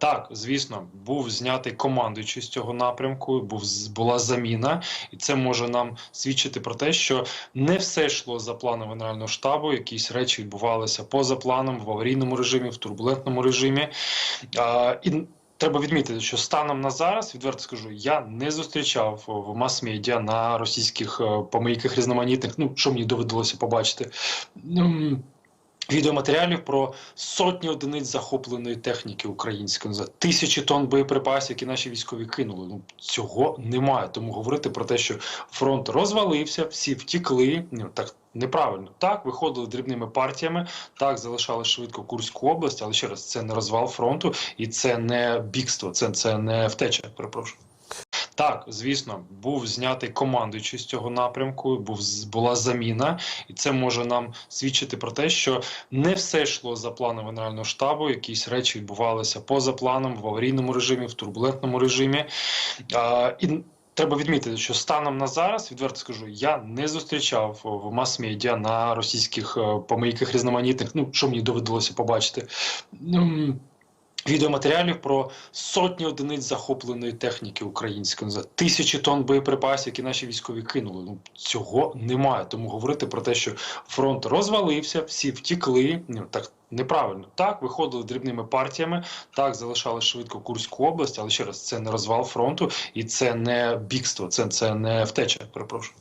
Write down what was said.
Так, звісно, був знятий командуючий з цього напрямку. Був була заміна, і це може нам свідчити про те, що не все йшло за планом Генерального штабу. Якісь речі відбувалися поза планом в аварійному режимі, в турбулентному режимі. А, і Треба відмітити, що станом на зараз, відверто скажу, я не зустрічав в мас-медіа на російських е, помийках різноманітних, ну що мені доведалося побачити. Відеоматеріалів про сотні одиниць захопленої техніки української за тисячі тонн боєприпасів, які наші військові кинули. Ну цього немає. Тому говорити про те, що фронт розвалився, всі втікли. Ну так неправильно. Так виходили дрібними партіями, так залишали швидко Курську область, але ще раз це не розвал фронту і це не бігство, це, це не втеча. Перепрошую. Так, звісно, був знятий командуючий з цього напрямку, був була заміна, і це може нам свідчити про те, що не все йшло за планом Генерального штабу. Якісь речі відбувалися поза планом в аварійному режимі, в турбулентному режимі. А, і Треба відмітити, що станом на зараз, відверто скажу, я не зустрічав в мас-медіа на російських е, помийках різноманітних, ну що мені доведалося побачити. Відеоматеріалів про сотні одиниць захопленої техніки української за тисячі тонн боєприпасів, які наші військові кинули. Ну цього немає. Тому говорити про те, що фронт розвалився, всі втікли. Ну так неправильно. Так виходили дрібними партіями, так залишали швидко Курську область, але ще раз це не розвал фронту і це не бігство, це, це не втеча. Перепрошую.